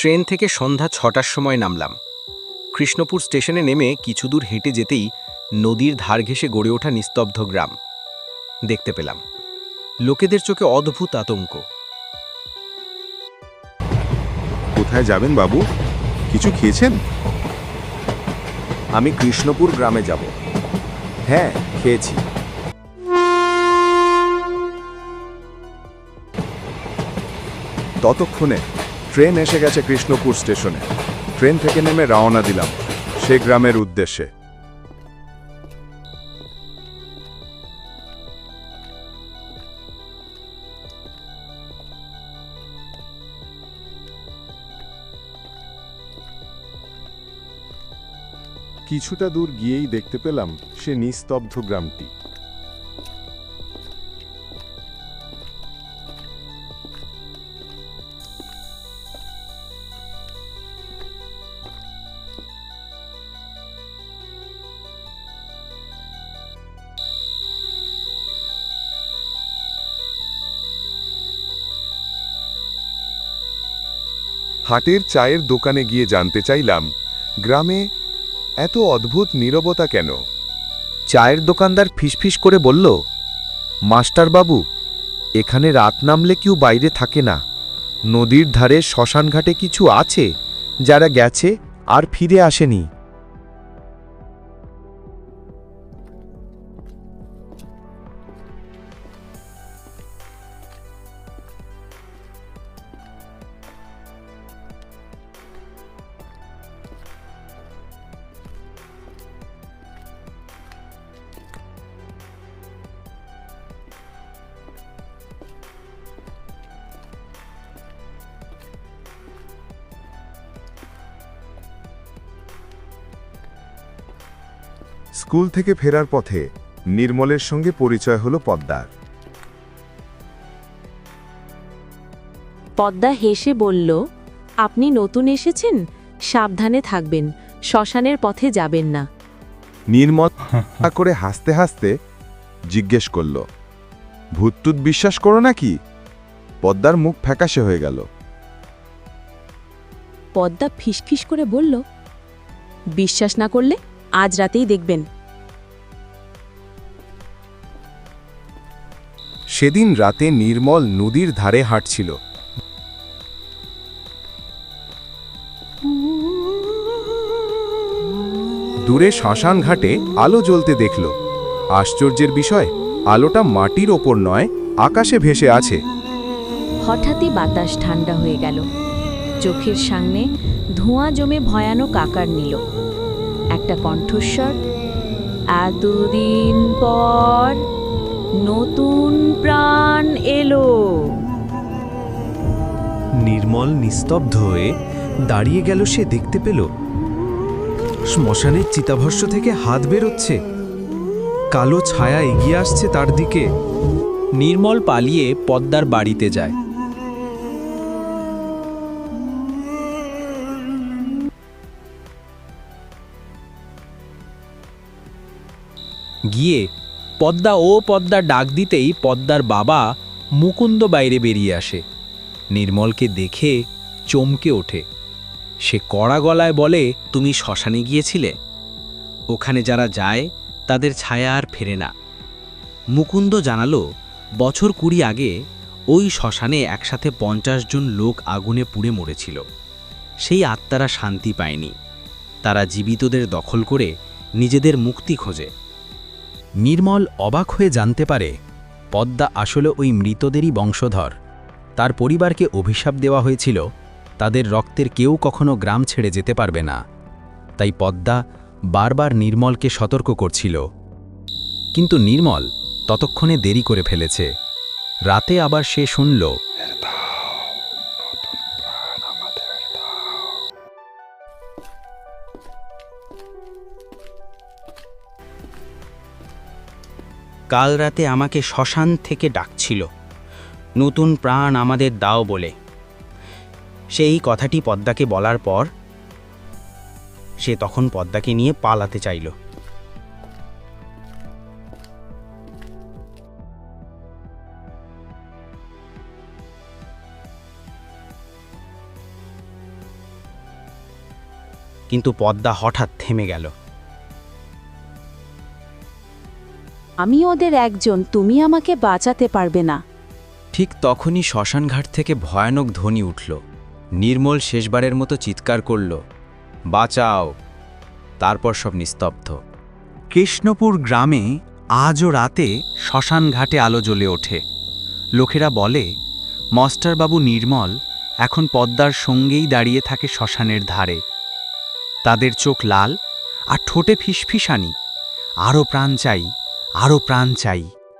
Train থেকে সন্ধ্যা ছটার সময় নামলাম। কৃষ্ণপুর স্টেশনে নেমে কিছু দূর হেঁটে যেতেই নদীর ধার ঘেঁষে গড়ে ওঠা নিস্তব্ধ গ্রাম। দেখতে পেলাম। লোকেদের চোখে অদ্ভুত আতঙ্ক। কোথায় যাবেন বাবু? কিছু খেয়েছেন? আমি কৃষ্ণপুর গ্রামে যাব। হ্যাঁ খেয়েছি। ততক্ষণে ট্রেন এসে গেছে কৃষ্ণপুর স্টেশনে। ট্রেন থেকে নেমে রওনা দিলাম সে গ্রামের উদ্দেশ্যে। কিছুটা দূর গিয়েই দেখতে পেলাম সে নিস্তব্ধ গ্রামটি। হাটের চায়ের দোকানে গিয়ে জানতে চাইলাম, গ্রামে এত অদ্ভুত নীরবতা কেন? চায়ের দোকানদার ফিসফিস করে বলল, মাস্টারবাবু, এখানে রাত নামলে কেউ বাইরে থাকে না। নদীর ধারে শ্মশানঘাটে কিছু আছে যারা গেছে আর ফিরে আসেনি। স্কুল থেকে ফেরার পথে নির্মলের সঙ্গে পরিচয় হলো পদ্মার। পদ্মা হেসে বলল আপনি নতুন এসেছেন? সাবধানে থাকবেন শ্মশানের পথে যাবেন না। নির্মল করে হাসতে হাসতে জিজ্ঞেস করল ভূতটুত বিশ্বাস করো নাকি? পদ্মার মুখ ফ্যাকাশে হয়ে গেল। পদ্মা ফিসফিস করে বলল বিশ্বাস না করলে আজ রাতেই দেখবেন। সেদিন রাতে নির্মল নদীর ধারে হাঁটছিল। দূরে শ্মশান ঘাটে আলো জ্বলতে দেখল। আশ্চর্যের বিষয় আলোটা মাটির ওপর নয় আকাশে ভেসে আছে। হঠাৎই বাতাস ঠান্ডা হয়ে গেল। চোখের সামনে ধোঁয়া জমে ভয়ানক আকার নিল। একটা কণ্ঠস্বর। এতদিন পর নতুন প্রাণ এলো। নির্মল নিস্তব্ধ হয়ে দাঁড়িয়ে গেল সে দেখতে পেল। শ্মশানের চিতাভস্য থেকে হাত বেরোচ্ছে। কালো ছায়া এগিয়ে আসছে তার দিকে। নির্মল পালিয়ে পদ্মার বাড়িতে যায়। গিয়ে পদ্মা ও পদ্মা ডাক দিতেই পদ্মার বাবা মুকুন্দ বাইরে বেরিয়ে আসে। নির্মলকে দেখে চমকে ওঠে। সে কড়া গলায় বলে, তুমি শ্মশানে গিয়েছিলে? ওখানে যারা যায়, তাদের ছায়া আর ফেরে না। মুকুন্দ জানালো, বছর কুড়ি আগে ওই শ্মশানে একসাথে পঞ্চাশ জন লোক আগুনে পুড়ে মরেছিল। সেই আত্মারা শান্তি পায়নি। তারা জীবিতদের দখল করে নিজেদের মুক্তি খোঁজে। নির্মল অবাক হয়ে জানতে পারে, পদ্মা আসলে ওই মৃতদেরই বংশধর। তার পরিবারকে অভিশাপ দেওয়া হয়েছিল, তাদের রক্তের কেউ কখনো গ্রাম ছেড়ে যেতে পারবে না। তাই পদ্মা বারবার নির্মলকে সতর্ক করছিল। কিন্তু নির্মল ততক্ষণে দেরি করে ফেলেছে। রাতে আবার সে শুনল কাল রাতে আমাকে শ্মশান থেকে ডাকছিল। নতুন প্রাণ আমাদের দাও বলে। সেই কথাটি পদ্মাকে বলার পর সে তখন পদ্মাকে নিয়ে পালাতে চাইল। কিন্তু পদ্মা হঠাৎ থেমে গেল। আমি ওদের একজন তুমি আমাকে বাঁচাতে পারবে না। ঠিক তখনই শ্মশানঘাট থেকে ভয়ানক ধ্বনি উঠল। নির্মল শেষবারের মতো চিৎকার করল বাঁচাও! তারপর সব নিস্তব্ধ। কৃষ্ণপুর গ্রামে আজও রাতে শ্মশান ঘাটে আলো জ্বলে ওঠে। লোকেরা বলে মাস্টারবাবু নির্মল এখন পদ্মার সঙ্গেই দাঁড়িয়ে থাকে শ্মশানের ধারে। তাদের চোখ লাল আর ঠোঁটে ফিসফিসানি। আরও প্রাণ চাই। আরও প্রাণ চাই।